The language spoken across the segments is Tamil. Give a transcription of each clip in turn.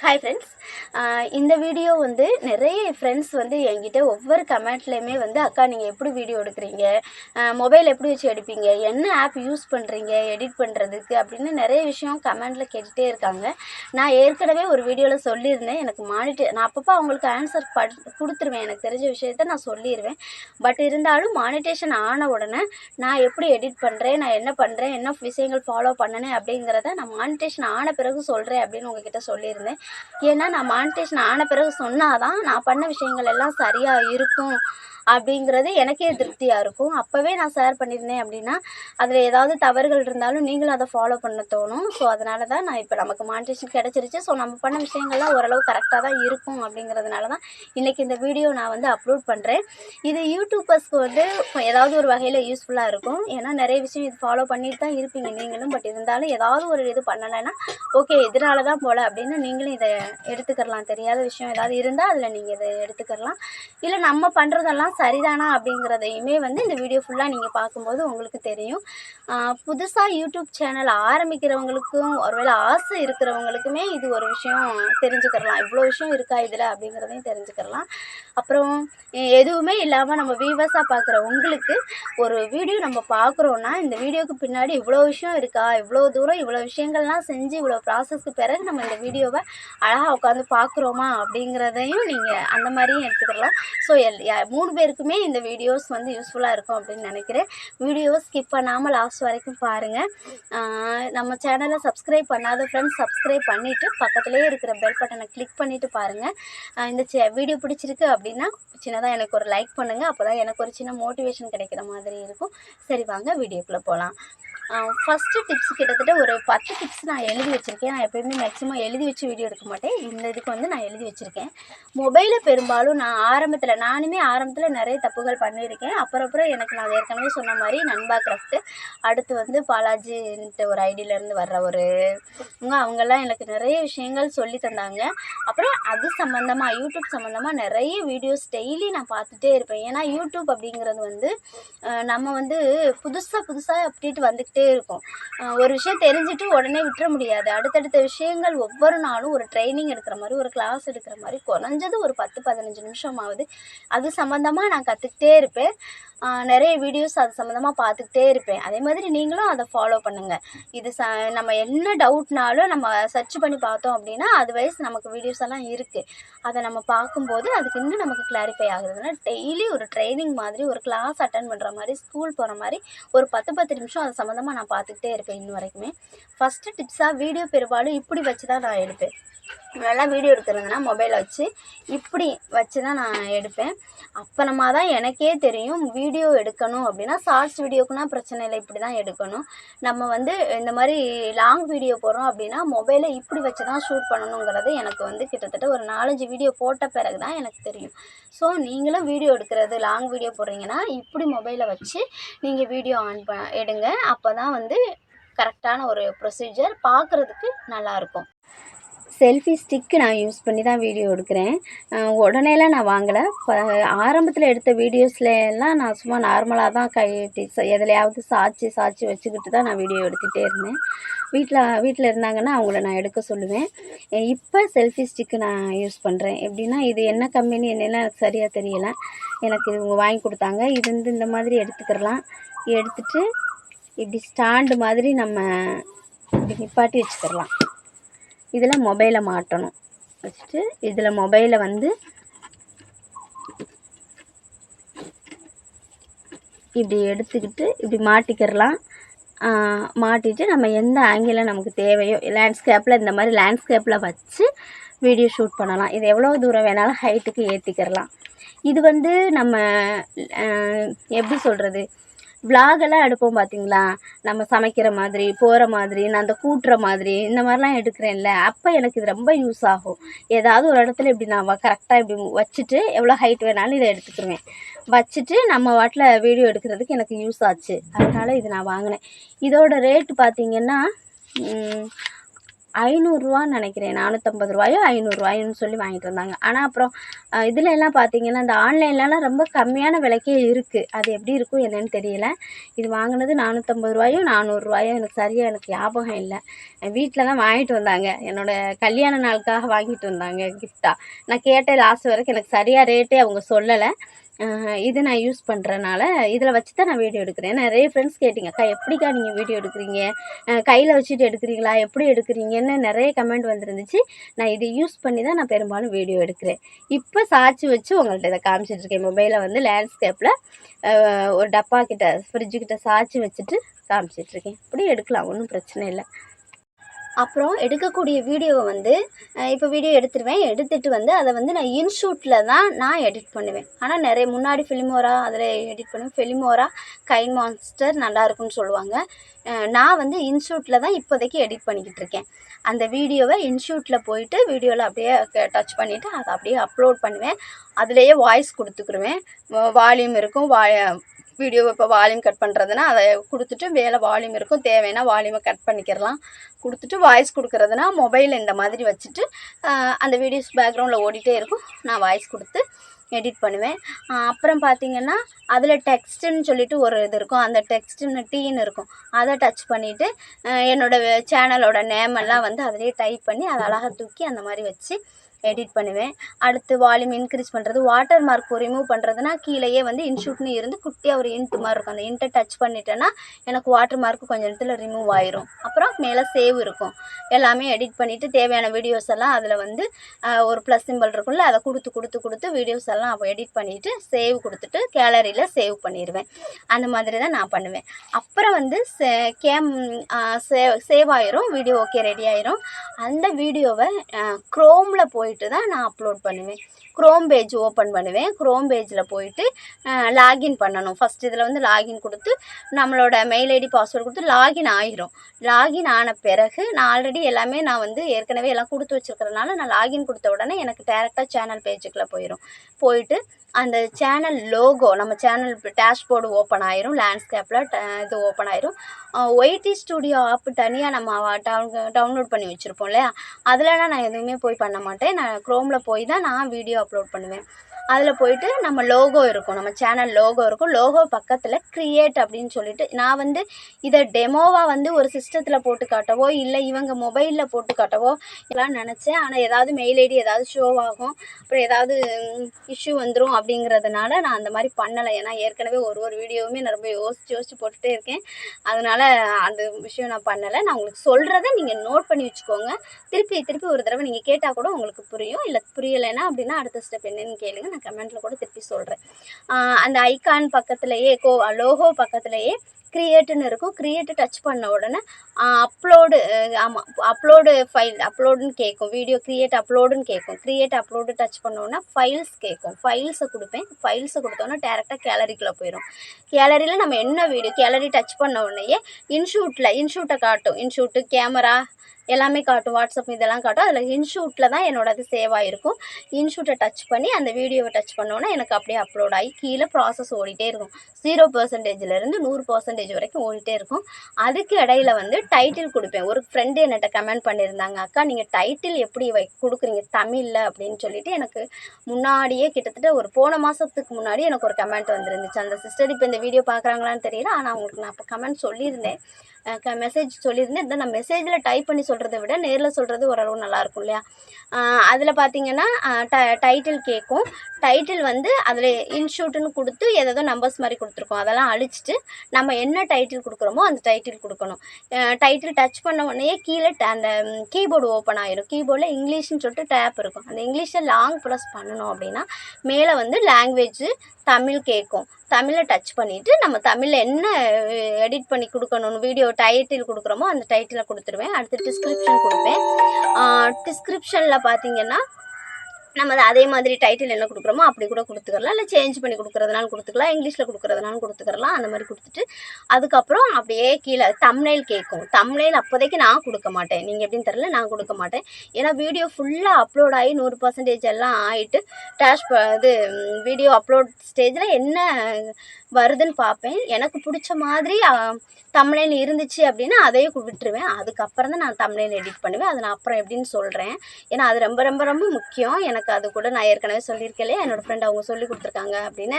ஹாய் ஃப்ரெண்ட்ஸ் இந்த வீடியோ வந்து நிறைய ஃப்ரெண்ட்ஸ் வந்து என்கிட்ட ஒவ்வொரு கமெண்ட்லேயுமே வந்து அக்கா நீங்கள் எப்படி வீடியோ எடுக்கிறீங்க? மொபைல் எப்படி வச்சு எடுப்பீங்க? என்ன ஆப் யூஸ் பண்ணுறீங்க எடிட் பண்ணுறதுக்கு அப்படின்னு நிறைய விஷயம் கமெண்டில் கேட்டுகிட்டே இருக்காங்க. நான் ஏற்கனவே ஒரு வீடியோவில் சொல்லியிருந்தேன். எனக்கு மானிட்டே நான் அப்பப்போ அவங்களுக்கு ஆன்சர் பட் கொடுத்துருவேன். எனக்கு தெரிஞ்ச விஷயத்த நான் சொல்லிடுவேன் பட் இருந்தாலும் மானிட்டேஷன் ஆன உடனே நான் எப்படி எடிட் பண்ணுறேன் நான் என்ன பண்ணுறேன் என்ன விஷயங்கள் ஃபாலோ பண்ணனேன் அப்படிங்கிறத நான் மானிட்டேஷன் ஆன பிறகு சொல்கிறேன் அப்படின்னு உங்ககிட்ட சொல்லியிருந்தேன். ஏன்னா நான் மானிட்டேஷன் ஆன பிறகு சொன்னாதான் நான் பண்ண விஷயங்கள் எல்லாம் சரியாக இருக்கும். அப்படிங்கிறது எனக்கே திருப்தியாக இருக்கும். அப்போவே நான் ஷேர் பண்ணியிருந்தேன் அப்படின்னா அதில் ஏதாவது தவறுகள் இருந்தாலும் நீங்களும் அதை ஃபாலோ பண்ண தோணும். ஸோ அதனால தான் நான் இப்போ நமக்கு மானிட்டேஷன் கிடச்சிருச்சு. ஸோ நம்ம பண்ண விஷயங்கள்லாம் ஓரளவு கரெக்டாக தான் இருக்கும் அப்படிங்கிறதுனால தான் இன்றைக்கி இந்த வீடியோ நான் வந்து அப்லோட் பண்ணுறேன் இது யூடியூபர்ஸ்க்கு வந்து ஏதாவது ஒரு வகையில் யூஸ்ஃபுல்லாக இருக்கும். ஏன்னா நிறைய விஷயம் இது ஃபாலோ பண்ணிட்டு தான் இருப்பீங்க நீங்களும். பட் இருந்தாலும் ஏதாவது ஒரு இது பண்ணலைன்னா ஓகே இதனால தான் போல் அப்படின்னு நீங்களும் இதை எடுத்துக்கலாம் தெரியாத விஷயம் ஏதாவது இருந்தால் அதில் நீங்கள் இதை எடுத்துக்கிறலாம். இல்லை நம்ம பண்ணுறதெல்லாம் சரிதானா அப்படிங்கிறதையுமே வந்து இந்த வீடியோ ஃபுல்லாக நீங்கள் பார்க்கும்போது உங்களுக்கு தெரியும். புதுசாக யூடியூப் சேனல் ஆரம்பிக்கிறவங்களுக்கும் ஒருவேளை ஆசை இருக்கிறவங்களுக்குமே இது ஒரு விஷயம் தெரிஞ்சுக்கிறலாம். இவ்வளோ விஷயம் இருக்கா இதில் அப்படிங்கிறதையும் தெரிஞ்சுக்கிறலாம். அப்புறம் எதுவுமே இல்லாமல் நம்ம வீவர்ஸாக பார்க்குற உங்களுக்கு ஒரு வீடியோ நம்ம பார்க்குறோன்னா இந்த வீடியோக்கு பின்னாடி இவ்வளோ விஷயம் இருக்கா? இவ்வளோ தூரம் இவ்வளோ விஷயங்கள்லாம் செஞ்சு இவ்வளோ ப்ராசஸ்க்கு பிறகு நம்ம இந்த வீடியோவை அழகாக உட்காந்து பார்க்குறோமா அப்படிங்கிறதையும் நீங்கள் அந்த மாதிரியும் எடுத்துக்கலாம் ஸோ எல் யா- மூணு பேருக்குமே இந்த வீடியோஸ் வந்து யூஸ்ஃபுல்லாக இருக்கும் அப்படின்னு நினைக்கிறேன். வீடியோவை ஸ்கிப் பண்ணாமல் லாஸ்ட் வரைக்கும் பாருங்கள் நம்ம சேனலை சப்ஸ்கிரைப் பண்ணாத ஃப்ரெண்ட்ஸ் சப்ஸ்கிரைப் பண்ணிவிட்டு பக்கத்துலேயே இருக்கிற பெல் பட்டனை கிளிக் பண்ணிவிட்டு பாருங்கள் இந்த சே வீடியோ பிடிச்சிருக்கு அப்படின்னா சின்னதாக எனக்கு ஒரு லைக் பண்ணுங்கள் அப்போ தான் எனக்கு ஒரு சின்ன மோட்டிவேஷன் கிடைக்கிற மாதிரி இருக்கும். சரி வாங்க வீடியோக்குள்ளே போகலாம் ஃபஸ்ட்டு டிப்ஸ் கிட்டத்தட்ட ஒரு பத்து டிப்ஸ் நான் எழுதி வச்சுருக்கேன். நான் எப்போயுமே மேக்ஸிமம் எழுதி வச்சு வீடியோ எடுக்க மாட்டேன். இந்த இதுக்கு வந்து நான் எழுதி வச்சுருக்கேன். மொபைலை பெரும்பாலும் நான் ஆரம்பத்தில் நானுமே ஆரம்பத்தில் நிறைய தப்புகள் பண்ணியிருக்கேன். அப்புறம் அப்புறம் எனக்கு நான் ஏற்கனவே சொன்ன மாதிரி நண்பா கிராஃப்ட்டு அடுத்து வந்து பாலாஜின்ட்டு ஒரு ஐடியிலேருந்து வர்ற ஒரு இவங்க. அவங்கெல்லாம் எனக்கு நிறைய விஷயங்கள் சொல்லி தந்தாங்க. அப்புறம் அது சம்மந்தமாக யூடியூப் சம்மந்தமாக நிறைய வீடியோஸ் டெய்லி நான் பார்த்துட்டே இருப்பேன். ஏன்னா யூடியூப் அப்படிங்கிறது வந்து நம்ம வந்து புதுசாக புதுசாக அப்டேட் வந்துக்கிட்டே இருக்கும். ஒரு விஷயம் தெரிஞ்சுட்டு உடனே விட்டுற முடியாது. அடுத்தடுத்த விஷயங்கள் ஒவ்வொரு நாளும் ஒரு ட்ரைனிங் எடுக்கிற மாதிரி ஒரு கிளாஸ் எடுக்கிற மாதிரி குறைஞ்சது ஒரு பத்து பதினஞ்சு நிமிஷமாவது. அது சம்மந்தமாக நான் கற்றுக்கிட்டே இருப்பேன். நிறைய வீடியோஸ் அது சம்மந்தமாக பார்த்துக்கிட்டே இருப்பேன். அதே மாதிரி நீங்களும் அதை ஃபாலோ பண்ணுங்கள் இது ச நம்ம என்ன டவுட்னாலும் நம்ம சர்ச் பண்ணி பார்த்தோம் அப்படின்னா அது வயசு நமக்கு வீடியோஸ் எல்லாம் இருக்குது அதை நம்ம பார்க்கும்போது அதுக்கு இன்னும் நமக்கு கிளாரிஃபை ஆகுதுன்னா டெய்லி ஒரு ட்ரைனிங் மாதிரி ஒரு கிளாஸ் அட்டன் பண்ணுற மாதிரி ஸ்கூல் போகிற மாதிரி ஒரு பத்து பத்து நிமிஷம் அது சம்மந்தமாக நான் பார்த்துக்கிட்டே இருப்பேன் இன்ன வரைக்குமே. ஃபஸ்ட்டு டிப்ஸாக வீடியோ பெரும்பாலும் இப்படி வச்சு தான் நான் எடுப்பேன். நல்லா வீடியோ எடுக்கிறதுனா மொபைலை வச்சு இப்படி வச்சு தான் நான் எடுப்பேன். அப்போ அப்புறமா தான் எனக்கே தெரியும் வீடியோ எடுக்கணும் அப்படின்னா ஷார்ட்ஸ் வீடியோக்குனா பிரச்சனை இல்லை இப்படி தான் எடுக்கணும். நம்ம வந்து இந்த மாதிரி லாங் வீடியோ போடுறோம் அப்படின்னா மொபைலை இப்படி வச்சு தான் ஷூட் பண்ணணுங்கிறது எனக்கு வந்து கிட்டத்தட்ட ஒரு நாலஞ்சு வீடியோ போட்ட பிறகு தான் எனக்கு தெரியும். ஸோ நீங்களும் வீடியோ எடுக்கிறது லாங் வீடியோ போடுறீங்கன்னா இப்படி மொபைலை வச்சு நீங்கள் வீடியோ ஆன் ப எடுங்க. அப்போ தான் வந்து கரெக்டான ஒரு ப்ரொசீஜர் பார்க்குறதுக்கு நல்லாயிருக்கும் செல்ஃபி ஸ்டிக்கு நான் யூஸ் பண்ணி தான் வீடியோ எடுக்கிறேன் உடனேலாம் நான் வாங்கலை. இப்போ ஆரம்பத்தில் எடுத்த வீடியோஸ்ல எல்லாம் நான் சும்மா நார்மலாக தான் கை ச- எதுலையாவது சாய்ச்சி சாய்ச்சி வச்சுக்கிட்டு தான் நான் வீடியோ எடுத்துகிட்டே இருந்தேன். வீட்டில் வீட்டில் இருந்தாங்கன்னா அவங்கள நான் எடுக்க சொல்லுவேன். இப்போ செல்ஃபி ஸ்டிக்கு நான் யூஸ் பண்ணுறேன் எப்படின்னா இது என்ன கம்பெனி என்னெல்லாம் எனக்கு சரியாக தெரியலை. எனக்கு இது இவங்க வாங்கி கொடுத்தாங்க. இது வந்து இந்த மாதிரி எடுத்துக்கிறலாம். எடுத்துட்டு இப்படி ஸ்டாண்டு மாதிரி நம்ம இப்படி நிப்பாட்டி வச்சுக்கிறலாம். இதில் மொபைலை மாட்டணும். வச்சுட்டு இதில் மொபைலை வந்து இப்படி எடுத்துக்கிட்டு இப்படி மாட்டிக்கிறலாம் மாட்டிட்டு நம்ம எந்த ஆங்கிளில் நமக்கு தேவையோ லேண்ட்ஸ்கேப்பில் இந்த மாதிரி லேண்ட்ஸ்கேப்பில் வச்சு வீடியோ ஷூட் பண்ணலாம். இது எவ்வளோ தூரம் வேணாலும் ஹைட்டுக்கு ஏற்றிக்கிறலாம் இது வந்து நம்ம எப்படி சொல்கிறது விலாகெல்லாம் எடுப்போம் பார்த்தீங்களா நம்ம சமைக்கிற மாதிரி போகிற மாதிரி நான் அந்த கூட்டுற மாதிரி இந்த மாதிரிலாம் எடுக்கிறேன்ல. அப்போ எனக்கு இது ரொம்ப யூஸ் ஆகும். ஏதாவது ஒரு இடத்துல இப்படி நான் கரெக்டாக இப்படி வச்சுட்டு எவ்வளோ ஹைட் வேணாலும் இதை எடுத்துக்கிருவேன். வச்சுட்டு நம்ம வாட்டில் வீடியோ எடுக்கிறதுக்கு எனக்கு யூஸ் ஆச்சு. அதனால் இது நான் வாங்கினேன். இதோட ரேட்டு பார்த்திங்கன்னா ஐநூறுரூவான்னு நினைக்கிறேன். நானூற்றம்பது ரூபாயோ ஐநூறுரூவாயோன்னு சொல்லி வாங்கிட்டு வந்தாங்க ஆனால் அப்புறம் இதில் எல்லாம் பார்த்தீங்கன்னா இந்த ஆன்லைன்லலாம் ரொம்ப கம்மியான விலைக்கே இருக்குது அது எப்படி இருக்கும் என்னன்னு தெரியல. இது வாங்கினது நானூற்றம்பது ரூபாயோ நானூறுரூவாயோ எனக்கு சரியாக எனக்கு ஞாபகம் இல்லை. வீட்டில் தான் வாங்கிட்டு வந்தாங்க. என்னோட கல்யாண நாளுக்காக வாங்கிட்டு வந்தாங்க கிஃப்டாக நான் கேட்ட லாஸ்ட் வரைக்கும் எனக்கு சரியாக ரேட்டே அவங்க சொல்லலை. இது நான் யூஸ் பண்ணுறனால இதில் வச்சு தான் நான் வீடியோ எடுக்கிறேன். நிறைய ஃப்ரெண்ட்ஸ் கேட்டிங்க அக்கா எப்படிக்கா நீங்கள் வீடியோ எடுக்கிறீங்க? கையில் வச்சுட்டு எடுக்கிறீங்களா? எப்படி எடுக்கிறீங்கன்னு நிறைய கமெண்ட் வந்துருந்துச்சு. நான் இதை யூஸ் பண்ணி தான் நான் பெரும்பாலும் வீடியோ எடுக்கிறேன். இப்போ சாட்சி வச்சு உங்கள்கிட்ட இதை காமிச்சிட்டு இருக்கேன். மொபைலை வந்து லேண்ட்ஸ்கேப்பில் ஒரு டப்பா கிட்ட ஃப்ரிட்ஜு கிட்ட சாட்சி வச்சுட்டு காமிச்சிட்டு இருக்கேன். இப்படி எடுக்கலாம் ஒன்றும் பிரச்சனை இல்லை. அப்புறம் எடுக்கக்கூடிய வீடியோவை வந்து இப்போ வீடியோ எடுத்துருவேன். எடுத்துகிட்டு வந்து அதை வந்து நான் இன்ஷூட்டில் தான் நான் எடிட் பண்ணுவேன். ஆனால் நிறைய முன்னாடி ஃபிலிமோரா அதில் எடிட் பண்ணுவேன். ஃபிலிமோரா கைன் மான்ஸ்டர் நல்லாயிருக்குன்னு சொல்லுவாங்க. நான் வந்து இன்ஷூட்டில் தான் இப்போதைக்கு எடிட் பண்ணிக்கிட்டு இருக்கேன். அந்த வீடியோவை இன்ஷூட்டில் போயிட்டு வீடியோவில் அப்படியே டச் பண்ணிவிட்டு அதை அப்படியே அப்லோட் பண்ணுவேன். அதுலேயே வாய்ஸ் கொடுத்துக்குருவேன். வால்யூம் இருக்கும். வா வீடியோ இப்போ வால்யூம் கட் பண்ணுறதுனா அதை கொடுத்துட்டு மேலே வால்யூம் இருக்கும். தேவைன்னா வால்யூமை கட் பண்ணிக்கிறலாம் கொடுத்துட்டு வாய்ஸ் கொடுக்குறதுனா மொபைல் இந்த மாதிரி வச்சுட்டு அந்த வீடியோஸ் பேக்ரவுண்டில் ஓடிட்டே இருக்கும். நான் வாய்ஸ் கொடுத்து எடிட் பண்ணுவேன். அப்புறம் பார்த்தீங்கன்னா அதில் டெக்ஸ்ட்டுன்னு சொல்லிட்டு ஒரு இது இருக்கும். அந்த டெக்ஸ்ட்டுன்னு டீன்னு இருக்கும். அதை டச் பண்ணிவிட்டு என்னோடய சேனலோட நேம் எல்லாம் வந்து அதிலே டைப் பண்ணி அதை அழகாக தூக்கி அந்த மாதிரி வச்சு எடிட் பண்ணுவேன். அடுத்து வால்யூம் இன்க்ரீஸ் பண்ணுறது வாட்டர் மார்க் ரிமூவ் பண்ணுறதுனா கீழேயே வந்து இன்ஷூட்னு இருந்து குட்டியாக ஒரு இன்ட்டு மாதிரி இருக்கும். அந்த இன்ட்டை டச் பண்ணிட்டேன்னா எனக்கு வாட்டர் மார்க் கொஞ்ச நேரத்தில் ரிமூவ் ஆயிரும். அப்புறம் மேலே சேவ் இருக்கும். எல்லாமே எடிட் பண்ணிவிட்டு தேவையான வீடியோஸ் எல்லாம் அதில் வந்து ஒரு ப்ளஸ் சிம்பிள் இருக்கும்ல அதை கொடுத்து கொடுத்து கொடுத்து வீடியோஸ் எல்லாம் அப்போ எடிட் பண்ணிவிட்டு சேவ் கொடுத்துட்டு கேலரியில் சேவ் பண்ணிடுவேன் அந்த மாதிரி தான் நான் பண்ணுவேன். அப்புறம் வந்து சே கேம் சேவ் சேவ் ஆயிரும். வீடியோ ஓகே ரெடி ஆயிரும். அந்த வீடியோவை க்ரோமில் போயிட்டு தான் நான் அப்லோட் பண்ணுவேன். க்ரோம் பேஜ் ஓப்பன் பண்ணுவேன். க்ரோம் பேஜில் போயிட்டு லாகின் பண்ணணும். ஃபஸ்ட் இதில் வந்து லாகின் கொடுத்து நம்மளோட மெயில் ஐடி பாஸ்வேர்டு கொடுத்து லாகின் ஆகிரும் லாகின் ஆன பிறகு நான் ஆல்ரெடி எல்லாமே நான் வந்து ஏற்கனவே எல்லாம் கொடுத்து வச்சுருக்கிறதுனால நான் லாகின் கொடுத்த உடனே எனக்கு டேரெக்டாக சேனல் பேஜுக்குள்ளே போயிடும் போயிட்டு அந்த சேனல் லோகோ நம்ம சேனல் டேஷ்போர்டு ஓப்பன் ஆயிரும். லேண்ட்ஸ்கேப்பில் இது ஓப்பன் ஆயிரும். ஒய்டி ஸ்டுடியோ ஆப் தனியாக நம்ம டவுன் டவுன்லோட் பண்ணி வச்சுருப்போம் இல்லையா? அதிலலாம் நான் எதுவுமே போய் பண்ண மாட்டேன். நான் க்ரோமில் போய் தான் நான் வீடியோ அப்லோட் பண்ணுவேன். அதில் போயிட்டு நம்ம லோகோ இருக்கும். நம்ம சேனல் லோகோ இருக்கும். லோகோ பக்கத்தில் க்ரியேட் அப்படின்னு சொல்லிட்டு நான் வந்து இதை டெமோவாக வந்து ஒரு சிஸ்டத்தில் போட்டு காட்டவோ இல்லை இவங்க மொபைலில் போட்டு காட்டவோ எல்லாம் நினச்சேன். ஆனால் ஏதாவது மெயில் ஐடி ஏதாவது ஷோ ஆகும். அப்புறம் ஏதாவது இஷ்யூ வந்துடும் அப்படிங்கிறதுனால நான் அந்த மாதிரி பண்ணலை. ஏன்னா ஏற்கனவே ஒரு ஒரு வீடியோவுமே நான் ரொம்ப யோசிச்சு யோசிச்சு போட்டுகிட்டே இருக்கேன். அதனால் அந்த விஷயம் நான் பண்ணலை. நான் உங்களுக்கு சொல்கிறத நீங்கள் நோட் பண்ணி வச்சுக்கோங்க. திருப்பி திருப்பி ஒரு தடவை நீங்கள் கேட்டால் கூட உங்களுக்கு புரியும். இல்லை புரியலைன்னா அப்படின்னா அடுத்த ஸ்டெப் என்னன்னு கேளுங்க. நான் கமெண்ட்டில் கூட திருப்பி சொல்கிறேன் அந்த ஐகான் பக்கத்துலேயே கோ லோகோ பக்கத்துலேயே க்ரியேட்டுன்னு இருக்கும். க்ரியேட்டு டச் பண்ண உடனே அப்லோடு ஆமாம் அப்லோடு ஃபைல் அப்லோடுன்னு கேட்கும் வீடியோ க்ரியேட் அப்லோடுன்னு கேட்கும் க்ரியேட் அப்லோடு டச் பண்ணோன்னா ஃபைல்ஸ் கேட்கும் ஃபைல்ஸை கொடுப்பேன். ஃபைல்ஸை கொடுத்தோன்னா டேரெக்டாக கேலரிக்குள்ளே போயிடும் கேலரியில் நம்ம என்ன வீடியோ கேலரி டச் பண்ண உடனேயே இன்ஷூட்டில் இன்ஷூட்டை காட்டும். இன்ஷூட்டு கேமரா எல்லாமே காட்டும் வாட்ஸ்அப் இதெல்லாம் காட்டும். அதில் இன்ஷூட்டில் தான் என்னோடது சேவ் ஆகிருக்கும் இன்ஷூட்டை டச் பண்ணி அந்த வீடியோவை டச் பண்ணோன்னா எனக்கு அப்படியே அப்லோட் ஆகி கீழே ப்ராசஸ் ஓடிட்டே இருக்கும். ஜீரோ பர்சன்டேஜ்லேருந்து நூறு பர்சன்டேஜ் வரைக்கும் ஓடிட்டே இருக்கும். அதுக்கு இடையில வந்து டைட்டில் கொடுப்பேன். ஒரு ஃப்ரெண்டு என்னட்ட கமெண்ட் பண்ணியிருந்தாங்க அக்கா நீங்கள் டைட்டில் எப்படி வை கொடுக்குறீங்க? தமிழில்? அப்படின்னு சொல்லிட்டு எனக்கு முன்னாடியே கிட்டத்தட்ட ஒரு போன மாதத்துக்கு முன்னாடி எனக்கு ஒரு கமெண்ட் வந்துருந்துச்சு. அந்த சிஸ்டர் இப்போ இந்த வீடியோ பார்க்குறாங்களான்னு தெரியல. ஆனால் அவங்களுக்கு நான் இப்போ கமெண்ட் சொல்லியிருந்தேன். மெசேஜ் சொல்லியிருந்தேன். இந்த நான் மெசேஜில் டைப் பண்ணி சொல்கிறத விட நேரில் சொல்கிறது ஓரளவு நல்லாயிருக்கும் இல்லையா? அதில் பார்த்தீங்கன்னா ட டைட்டில் கேட்கும் டைட்டில் வந்து அதில் இன்ஷூட்டுன்னு கொடுத்து ஏதோ நம்பர்ஸ் மாதிரி கொடுத்துருக்கோம். அதெல்லாம் அழிச்சிட்டு நம்ம என்ன டைட்டில் கொடுக்குறோமோ அந்த டைட்டில் கொடுக்கணும். டைட்டில் டச் பண்ண உடனே கீழே ட- அந்த கீபோர்டு ஓப்பன் ஆகிடும் கீபோர்டில் இங்கிலீஷ்னு சொல்லிட்டு டேப் இருக்கும். அந்த இங்கிலீஷை லாங் ப்ரெஸ் பண்ணணும் அப்படின்னா மேலே வந்து லாங்குவேஜ் தமிழ் கேட்கும் தமிழை டச் பண்ணிவிட்டு நம்ம தமிழில் என்ன எடிட் பண்ணி கொடுக்கணும்னு வீடியோ டைட்டில் கொடுக்குறோமோ அந்த டைட்டிலை கொடுத்துருவேன். அடுத்து டிஸ்கிரிப்ஷன் கொடுப்பேன். டிஸ்கிரிப்ஷனில் பார்த்தீங்கன்னா நம்ம அதை அதே மாதிரி டைட்டில் என்ன கொடுக்குறோமோ அப்படி கூட கொடுத்துக்கலாம். இல்லை சேஞ்ச் பண்ணி கொடுக்குறதுனாலும் கொடுத்துக்கலாம். இங்கிலீஷில் கொடுக்குறதுனாலும் கொடுத்துக்கலாம். அந்த மாதிரி கொடுத்துட்டு அதுக்கப்புறம் அப்படியே கீழே தம்னைல் கேட்கும். தம்னைல் அப்போதைக்கு நான் கொடுக்க மாட்டேன். நீங்கள் எப்படின்னு தெரில நான் கொடுக்க மாட்டேன். ஏன்னா வீடியோ ஃபுல்லாக அப்லோட் ஆகி நூறு பர்சன்டேஜ் எல்லாம் ஆகிட்டு டேஷ் இது வீடியோ அப்லோட் ஸ்டேஜில் என்ன வருதுன்னு பார்ப்பேன். எனக்கு பிடிச்ச மாதிரி தமிழில் இருந்துச்சு அப்படின்னா அதையே விட்டுருவேன். அதுக்கப்புறம் தான் நான் தமிழில் எடிட் பண்ணுவேன். அதை நான் அப்புறம் எப்படின்னு சொல்கிறேன் ஏன்னா அது ரொம்ப ரொம்ப ரொம்ப முக்கியம். எனக்கு அது கூட நான் ஏற்கனவே சொல்லியிருக்கேன் இல்லையா என்னோடய ஃப்ரெண்ட் அவங்க சொல்லி கொடுத்துருக்காங்க அப்படின்னு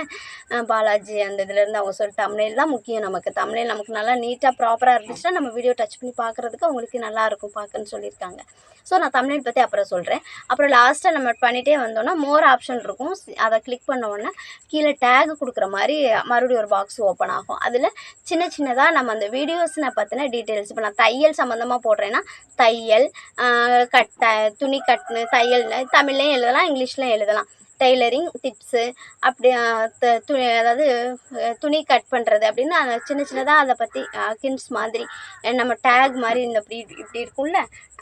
பாலாஜி அந்த இதுலேருந்து அவங்க சொல்லி தமிழில் தான் முக்கியம் நமக்கு. தமிழில் நமக்கு நல்லா நீட்டாக ப்ராப்பராக இருந்துச்சுன்னா நம்ம வீடியோ டச் பண்ணி பார்க்குறதுக்கு அவங்களுக்கு நல்லா இருக்கும் பார்க்கன்னு சொல்லியிருக்காங்க. ஸோ நான் தமிழில் பற்றி அப்புறம் சொல்கிறேன் அப்புறம் லாஸ்ட்டாக நம்ம பண்ணிகிட்டே வந்தோம்னா மோர் ஆப்ஷன் இருக்கும். அதை கிளிக் பண்ண உடனே கீழே டேக் கொடுக்குற மாதிரி மறுபடியும் ஒரு பாக்ஸ் ஓப்பன் ஆகும். அதில் சின்ன சின்னதாக நம்ம அந்த வீடியோஸில் பற்றின டீட்டெயில்ஸ் இப்போ நான் தையல் சம்மந்தமாக போடுறேன்னா தையல் கட்ட துணி கட்டு தையல்னு தமிழ்லையும் எழுதலாம். இங்கிலீஷ்லையும் எழுதலாம். டெய்லரிங் டிப்ஸு அப்படி துணி து அதாவது துணி கட் பண்ணுறது அப்படின்னு அந்த சின்ன சின்னதாக அதை பற்றி கின்ஸ் மாதிரி நம்ம டேக் மாதிரி இந்த இப்படி இப்படி இருக்கும்ல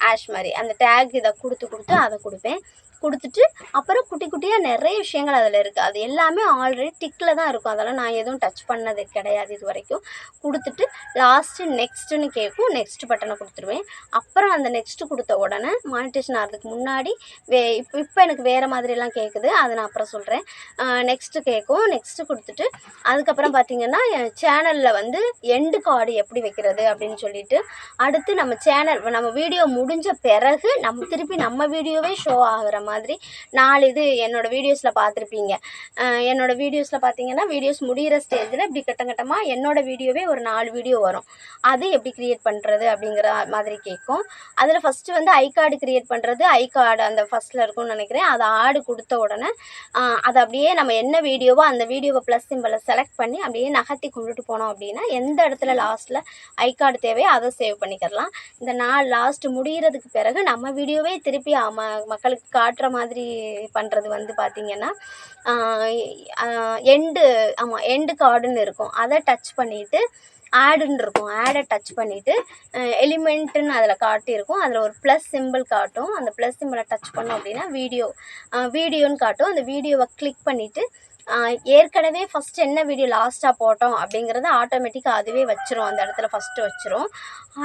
ஆஷ் மாதிரி அந்த டேக் இதை கொடுத்து கொடுத்து அதை கொடுப்பேன். கொடுத்துட்டு அப்புறம் குட்டி குட்டியாக நிறைய விஷயங்கள் அதில் இருக்குது அது எல்லாமே ஆல்ரெடி டிக்கில் தான் இருக்கும். அதெல்லாம் நான் எதுவும் டச் பண்ணது கிடையாது இது வரைக்கும். கொடுத்துட்டு லாஸ்ட்டு நெக்ஸ்ட்டுன்னு கேட்கும் நெக்ஸ்ட் பட்டனை கொடுத்துருவேன். அப்புறம் அந்த நெக்ஸ்ட்டு கொடுத்த உடனே மானிட்டேஷன் ஆகிறதுக்கு முன்னாடி வே இப்போ இப்போ எனக்கு வேறு மாதிரிலாம் கேட்குது அதை நான் அப்புறம் சொல்கிறேன் நெக்ஸ்ட்டு கேட்கும் நெக்ஸ்ட்டு கொடுத்துட்டு அதுக்கப்புறம் பார்த்தீங்கன்னா சேனலில் வந்து எண்டு கார்டு எப்படி வைக்கிறது அப்படின்னு சொல்லிட்டு அடுத்து நம்ம சேனல் நம்ம வீடியோ முடிஞ்ச பிறகு நம்ம திருப்பி நம்ம வீடியோவே ஷோ ஆகுற மாதிரி நாலு இது என்னோடய வீடியோஸில் பார்த்துருப்பீங்க. என்னோடய என்னோட வீடியோஸில் பார்த்தீங்கன்னா வீடியோஸ் முடிகிற ஸ்டேஜில் இப்படி கட்டம் கட்டமாக என்னோடய வீடியோவே ஒரு நாலு வீடியோ வரும். அது எப்படி க்ரியேட் பண்ணுறது அப்படிங்கிற மாதிரி கேட்கும் அதில் ஃபஸ்ட்டு வந்து ஐ கார்டு க்ரியேட் பண்ணுறது ஐ கார்டு அந்த ஃபஸ்ட்டில் இருக்கும்னு நினைக்கிறேன். அதை ஆடு கொடுத்த உடனே அதை அப்படியே நம்ம என்ன வீடியோவோ அந்த வீடியோவை ப்ளஸ் சிம்பிளை செலக்ட் பண்ணி அப்படியே நகர்த்தி கொண்டுட்டு போனோம் அப்படின்னா எந்த இடத்துல லாஸ்ட்டில் ஐ கார்டு தேவையோ அதை சேவ் பண்ணிக்கிறலாம் இந்த நாள் லாஸ்ட் முடிகிறதுக்கு பிறகு நம்ம வீடியோவே திருப்பி ம மக்களுக்கு காட்டுற மாதிரி பண்ணுறது வந்து பார்த்திங்கன்னா எண்டு ஆமாம் எண்டு கார்டுன்னு இருக்கும். அதை டச் பண்ணிவிட்டு ஆடுன்னு இருக்கும். ஆடை டச் பண்ணிவிட்டு எலிமெண்ட்டுன்னு அதில் காட்டியிருக்கும் அதில் ஒரு ப்ளஸ் சிம்பிள் காட்டும். அந்த ப்ளஸ் சிம்பிளை டச் பண்ணோம் அப்படின்னா வீடியோ வீடியோன்னு காட்டும். அந்த வீடியோவை கிளிக் பண்ணிவிட்டு ஏற்கனவே ஃபஸ்ட் என்ன வீடியோ லாஸ்ட்டாக போட்டோம் அப்படிங்கிறத ஆட்டோமேட்டிக்காக அதுவே வச்சிரும். அந்த இடத்துல ஃபஸ்ட்டு வச்சிரும்.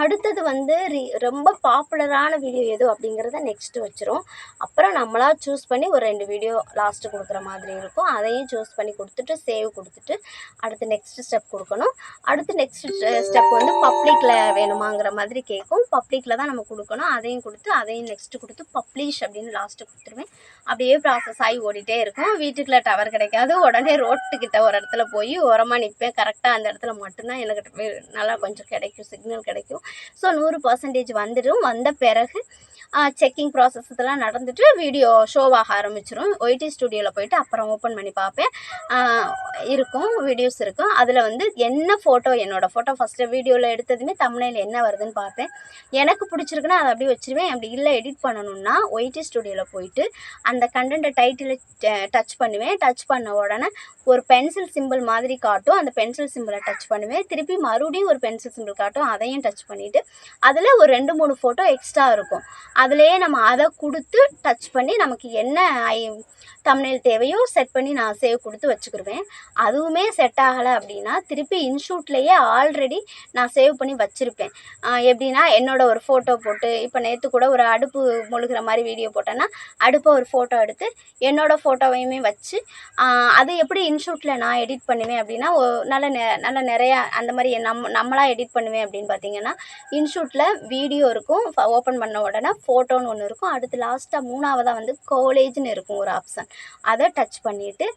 அடுத்தது வந்து ரி ரொம்ப பாப்புலரான வீடியோ எது அப்படிங்கிறத நெக்ஸ்ட்டு வச்சிரும். அப்புறம் நம்மளாக சூஸ் பண்ணி ஒரு ரெண்டு வீடியோ லாஸ்ட்டு கொடுக்குற மாதிரி இருக்கும். அதையும் சூஸ் பண்ணி கொடுத்துட்டு சேவ் கொடுத்துட்டு அடுத்து நெக்ஸ்ட் ஸ்டெப் கொடுக்கணும். அடுத்து நெக்ஸ்ட் ஸ்டெப் வந்து பப்ளிக்கில் வேணுமாங்கிற மாதிரி கேட்கும் பப்ளிக்கில் தான் நம்ம கொடுக்கணும். அதையும் கொடுத்து அதையும் நெக்ஸ்ட்டு கொடுத்து பப்ளிஷ் அப்படின்னு லாஸ்ட்டு கொடுத்துருவேன். அப்படியே ப்ராசஸ் ஆகி ஓடிட்டே இருக்கும். வீட்டுக்குள்ளே டவர் கிடைக்காது. உடனே ரோட்டுக்கிட்ட ஒரு இடத்துல போய் உரமாக நிற்பேன் கரெக்டாக அந்த இடத்துல மட்டும்தான் எனக்கு நல்லா கொஞ்சம் கிடைக்கும் சிக்னல் கிடைக்கும். ஸோ நூறு பர்சன்டேஜ் வந்துடும். வந்த பிறகு செக்கிங் ப்ராசஸ் இதெல்லாம் நடந்துட்டு வீடியோ ஷோவாக ஆரம்பிச்சிடும் ஒய்டி ஸ்டுடியோவில் போயிட்டு அப்புறம் ஓப்பன் பண்ணி பார்ப்பேன். இருக்கும் வீடியோஸ் இருக்கும். அதில் வந்து என்ன ஃபோட்டோ என்னோடய ஃபோட்டோ ஃபஸ்ட்டு வீடியோவில் எடுத்ததுமே தமிழில் என்ன வருதுன்னு பார்ப்பேன். எனக்கு பிடிச்சிருக்குன்னா அதை அப்படியே வச்சுருவேன். அப்படி இல்லை எடிட் பண்ணணும்னா ஒய்டி ஸ்டுடியோவில் போயிட்டு அந்த கண்டென்ட்டை டைட்டில் டச் பண்ணுவேன். டச் பண்ண உடனே ஒரு பென்சில் சிம்பிள் மாதிரி காட்டும். அந்த பென்சில் சிம்பிளை டச் பண்ணுவேன். திருப்பி மறுபடியும் ஒரு பென்சில் சிம்பிள் காட்டும். அதையும் டச் பண்ணிவிட்டு அதில் ஒரு ரெண்டு மூணு ஃபோட்டோ எக்ஸ்ட்ரா இருக்கும். அதுலேயே நம்ம அதை கொடுத்து டச் பண்ணி நமக்கு என்ன ஐ தமிழில் தேவையோ செட் பண்ணி நான் சேவ் கொடுத்து வச்சுக்கிருவேன். அதுவுமே செட் ஆகலை அப்படின்னா திருப்பி இன்ஷூட்லேயே ஆல்ரெடி நான் சேவ் பண்ணி வச்சுருப்பேன். எப்படின்னா என்னோட ஒரு ஃபோட்டோ போட்டு இப்போ நேற்று கூட ஒரு அடுப்பு முழுகிற மாதிரி வீடியோ போட்டேன்னா அடுப்பை ஒரு ஃபோட்டோ எடுத்து என்னோடய ஃபோட்டோவையுமே வச்சு அது எப்படி இன்ஷூட்டில் நான் எடிட் பண்ணுவேன் அப்படின்னா ஒ- நல்ல நெ நல்ல நிறையா அந்த மாதிரி நம்ம நம்மளாக எடிட் பண்ணுவேன் அப்படின்னு பார்த்தீங்கன்னா இன்ஷூட்டில் வீடியோ இருக்கும் ஓப்பன் பண்ண உடனே ஃபோட்டோன்னு ஒன்று இருக்கும். அடுத்து லாஸ்ட்டாக மூணாவதாக வந்து காலேஜ்னு இருக்கும் ஒரு ஆப்ஷன் அதை டச் பண்ணிவிட்டு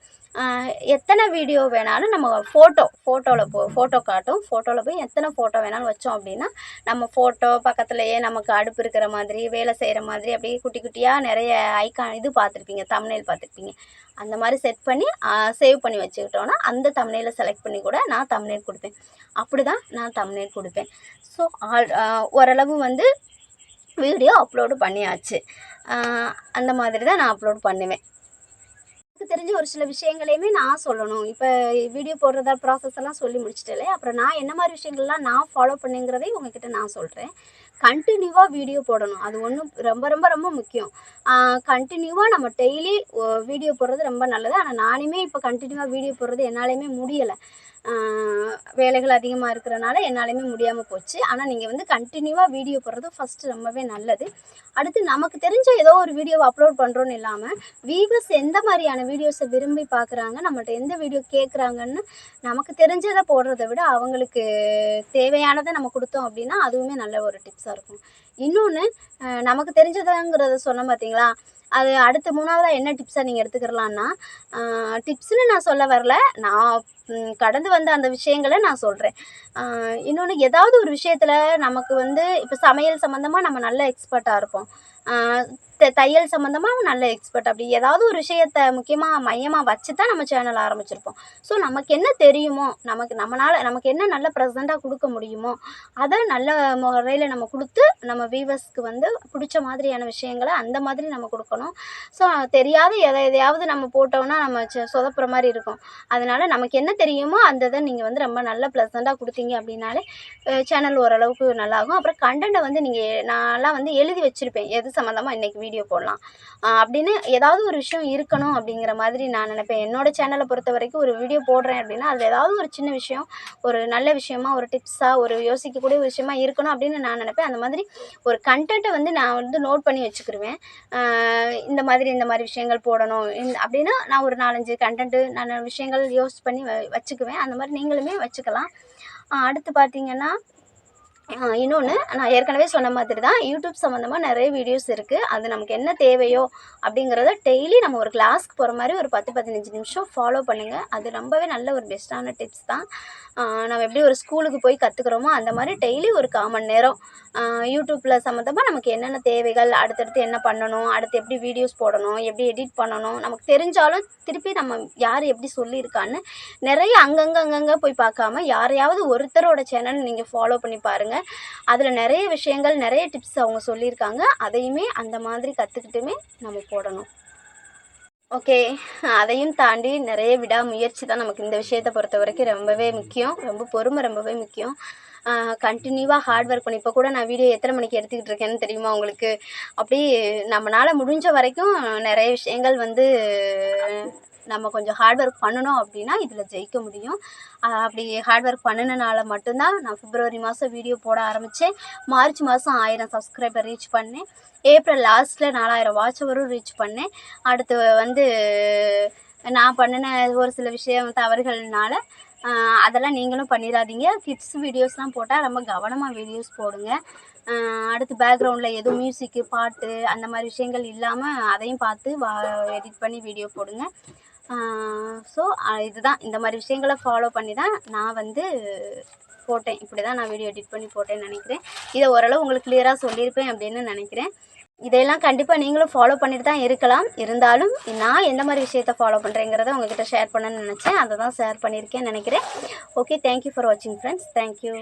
எத்தனை வீடியோ வேணாலும் நம்ம ஃபோட்டோ ஃபோட்டோவில் போ ஃபோட்டோ காட்டும். ஃபோட்டோவில் போய் எத்தனை ஃபோட்டோ வேணாலும் வச்சோம் அப்படின்னா நம்ம ஃபோட்டோ பக்கத்துலேயே நமக்கு அடுப்பு இருக்கிற மாதிரி வேலை செய்கிற மாதிரி அப்படியே குட்டி குட்டியாக நிறைய ஐக்கான் இது பார்த்துருப்பீங்க தமிழில் பார்த்துருப்பீங்க. அந்த மாதிரி செட் பண்ணி சேவ் பண்ணி வச்சுக்கிட்டோன்னா அந்த தமிழில் செலக்ட் பண்ணி கூட நான் தமிழ் கொடுப்பேன். அப்படி தான் நான் தமிழ் கொடுப்பேன். ஸோ ஆல் ஓரளவு வந்து வீடியோ அப்லோடு பண்ணியாச்சு. அந்த மாதிரி தான் நான் அப்லோட் பண்ணுவேன். தெரிஞ்ச ஒரு சில விஷயங்களையுமே நான் சொல்லணும். இப்போ வீடியோ போடுறதா ப்ராசஸ் எல்லாம் சொல்லி முடிச்சிட்டே அப்புறம் நான் என்ன மாதிரி விஷயங்கள்லாம் நான் ஃபாலோ பண்ணுங்கிறதையும் உங்ககிட்ட நான் சொல்கிறேன் கண்டினியூவாக வீடியோ போடணும். அது ஒன்றும் ரொம்ப ரொம்ப ரொம்ப முக்கியம். கண்டினியூவாக நம்ம டெய்லி வீடியோ போடுறது ரொம்ப நல்லது. ஆனால் நானுமே இப்போ கண்டினியூவாக வீடியோ போடுறது என்னாலையுமே முடியலை. வேலைகள் அதிகமாக இருக்கிறனால என்னாலையுமே முடியாமல் போச்சு. ஆனால் நீங்கள் வந்து கண்டினியூவாக வீடியோ போடுறது ஃபஸ்ட்டு ரொம்பவே நல்லது. அடுத்து நமக்கு தெரிஞ்ச ஏதோ ஒரு வீடியோவை அப்லோட் பண்ணுறோன்னு இல்லாமல் வீவர்ஸ் எந்த மாதிரியான வீடியோஸை விரும்பி பார்க்குறாங்க நம்மள்ட்ட எந்த வீடியோ கேட்குறாங்கன்னு நமக்கு தெரிஞ்சதை போடுறத விட அவங்களுக்கு தேவையானதை நம்ம கொடுத்தோம் அப்படின்னா அதுவுமே நல்ல ஒரு டிப்ஸாக இருக்கும். இன்னொன்று நமக்கு தெரிஞ்சதுங்கிறத சொன்ன பார்த்தீங்களா அது அடுத்து மூணாவதாக என்ன டிப்ஸாக நீங்கள் எடுத்துக்கிறலான்னா டிப்ஸ்னு நான் சொல்ல வரல. நான் கடந்து வந்த அந்த விஷயங்களை நான் சொல்கிறேன் இன்னொன்று ஏதாவது ஒரு விஷயத்தில் நமக்கு வந்து இப்போ சமையல் சம்மந்தமாக நம்ம நல்ல எக்ஸ்பர்ட்டாக இருப்போம். த- தையல் சம்மந்தமாக நல்ல எக்ஸ்பர்ட் அப்படி ஏதாவது ஒரு விஷயத்த முக்கியமாக மையமாக வச்சு தான் நம்ம சேனல் ஆரம்பிச்சிருப்போம். ஸோ நமக்கு என்ன தெரியுமோ நமக்கு நம்மளால் நமக்கு என்ன நல்ல ப்ரெசண்ட்டாக கொடுக்க முடியுமோ அதை நல்ல முறையில் நம்ம கொடுத்து நம்ம வீவர்ஸ்க்கு வந்து பிடிச்ச மாதிரியான விஷயங்களை அந்த மாதிரி நம்ம கொடுக்கணும். ஸோ தெரியாத எதை எதையாவது நம்ம போட்டோம்னா நம்ம சொதப்புற மாதிரி இருக்கும். அதனால் நமக்கு என்ன தெரியுமோ அந்த இதை நீங்கள் வந்து ரொம்ப நல்ல ப்ளசண்ட்டாக கொடுத்தீங்க அப்படின்னாலே சேனல் ஓரளவுக்கு நல்லாகும். அப்புறம் கண்டென்ட்டை வந்து நீங்கள் நான்லாம் வந்து எழுதி வச்சுருப்பேன். எது சம்மந்தமாக இன்றைக்கி வீடியோ போடலாம். அப்படின்னு ஏதாவது ஒரு விஷயம் இருக்கணும் அப்படிங்கிற மாதிரி நான் நினைப்பேன். என்னோட சேனலை பொறுத்த வரைக்கும் ஒரு வீடியோ போடுறேன் அப்படின்னா அதில் ஏதாவது ஒரு சின்ன விஷயம் ஒரு நல்ல விஷயமா ஒரு டிப்ஸாக ஒரு யோசிக்கக்கூடிய ஒரு விஷயமா இருக்கணும் அப்படின்னு நான் நினைப்பேன். அந்த மாதிரி ஒரு கண்டென்ட்டை வந்து நான் வந்து நோட் பண்ணி வச்சுக்கிருவேன். இந்த மாதிரி இந்த மாதிரி விஷயங்கள் போடணும். இந்த அப்படின்னா நான் ஒரு நாலஞ்சு கண்டென்ட்டு நான் விஷயங்கள் யோசிச்சு பண்ணி வ வச்சுக்குவேன். அந்த மாதிரி நீங்களுமே வச்சுக்கலாம் அடுத்து பார்த்தீங்கன்னா இன்னொன்று நான் ஏற்கனவே சொன்ன மாதிரி தான் யூடியூப் சம்மந்தமாக நிறைய வீடியோஸ் இருக்குது அது நமக்கு என்ன தேவையோ அப்படிங்கிறத டெய்லி நம்ம ஒரு கிளாஸ்க்கு போகிற மாதிரி ஒரு பத்து பதினஞ்சு நிமிஷம் ஃபாலோ பண்ணுங்கள் அது ரொம்பவே நல்ல ஒரு பெஸ்ட்டான டிப்ஸ் தான். நம்ம எப்படி ஒரு ஸ்கூலுக்கு போய் கற்றுக்குறோமோ அந்த மாதிரி டெய்லி ஒரு கால் மணி நேரம் யூடியூப்பில் சம்மந்தமாக நமக்கு என்னென்ன தேவைகள் அடுத்தடுத்து என்ன பண்ணணும் அடுத்து எப்படி வீடியோஸ் போடணும் எப்படி எடிட் பண்ணணும் நமக்கு தெரிஞ்சாலும் திருப்பி நம்ம யார் எப்படி சொல்லியிருக்கான்னு நிறைய அங்கங்கே அங்கங்கே போய் பார்க்காம யாரையாவது ஒருத்தரோட சேனல் நீங்கள் ஃபாலோ பண்ணி பாருங்கள் அதில் நிறைய விஷயங்கள் நிறைய டிப்ஸ் அவங்க சொல்லியிருக்காங்க. அதையுமே அந்த மாதிரி கற்றுக்கிட்டுமே நம்ம போடணும். ஓகே அதையும் தாண்டி நிறைய விடாமுயற்சி தான் நமக்கு இந்த விஷயத்தை பொறுத்த வரைக்கும் ரொம்பவே முக்கியம். ரொம்ப பொறுமை ரொம்பவே முக்கியம். கண்டினியூவாக ஹார்ட் ஒர்க் பண்ணி. இப்போ கூட நான் வீடியோ எத்தனை மணிக்கு எடுத்துக்கிட்டு இருக்கேன்னு தெரியுமா உங்களுக்கு? அப்படி நம்மளால் முடிஞ்ச வரைக்கும் நிறைய விஷயங்கள் வந்து நம்ம கொஞ்சம் ஹார்ட் ஒர்க் பண்ணணும் அப்படின்னா இதில் ஜெயிக்க முடியும். அப்படி ஹார்ட் ஒர்க் பண்ணினால மட்டும்தான் நான் பிப்ரவரி மாதம் வீடியோ போட ஆரம்பித்தேன் மார்ச் மாதம் ஆயிரம் சப்ஸ்கிரைபர் ரீச் பண்ணேன். ஏப்ரல் லாஸ்ட்டில் நாலாயிரம் வாட்ச் வரும் ரீச் பண்ணேன். அடுத்து வந்து நான் பண்ணின ஒரு சில விஷயம் தவறுகள்னால அதெல்லாம் நீங்களும் பண்ணிடாதீங்க கிட்ஸ் வீடியோஸ்லாம் போட்டால் ரொம்ப கவனமாக வீடியோஸ் போடுங்க. அடுத்து பேக்ரவுண்டில் எதுவும் மியூசிக்கு பாட்டு அந்த மாதிரி விஷயங்கள் இல்லாமல் அதையும் பார்த்து வா எடிட் பண்ணி வீடியோ போடுங்க. ஸோ இதுதான். இந்த மாதிரி விஷயங்களை ஃபாலோ பண்ணி தான் நான் வந்து போட்டேன். இப்படி தான் நான் வீடியோ எடிட் பண்ணி போட்டேன்னு நினைக்கிறேன். இதை ஓரளவு உங்களுக்கு கிளியராக சொல்லியிருப்பேன் அப்படின்னு நினைக்கிறேன். இதையெல்லாம் கண்டிப்பாக நீங்களும் ஃபாலோ பண்ணிட்டு தான் இருக்கலாம். இருந்தாலும் நான் எந்த மாதிரி விஷயத்தை ஃபாலோ பண்ணுறேங்கிறத உங்ககிட்ட ஷேர் பண்ணணும்னு நினச்சேன். அதை தான் ஷேர் பண்ணியிருக்கேன் நினைக்கிறேன் ஓகே தேங்க்யூ ஃபார் வாட்சிங் ஃப்ரெண்ட்ஸ் தேங்க்யூ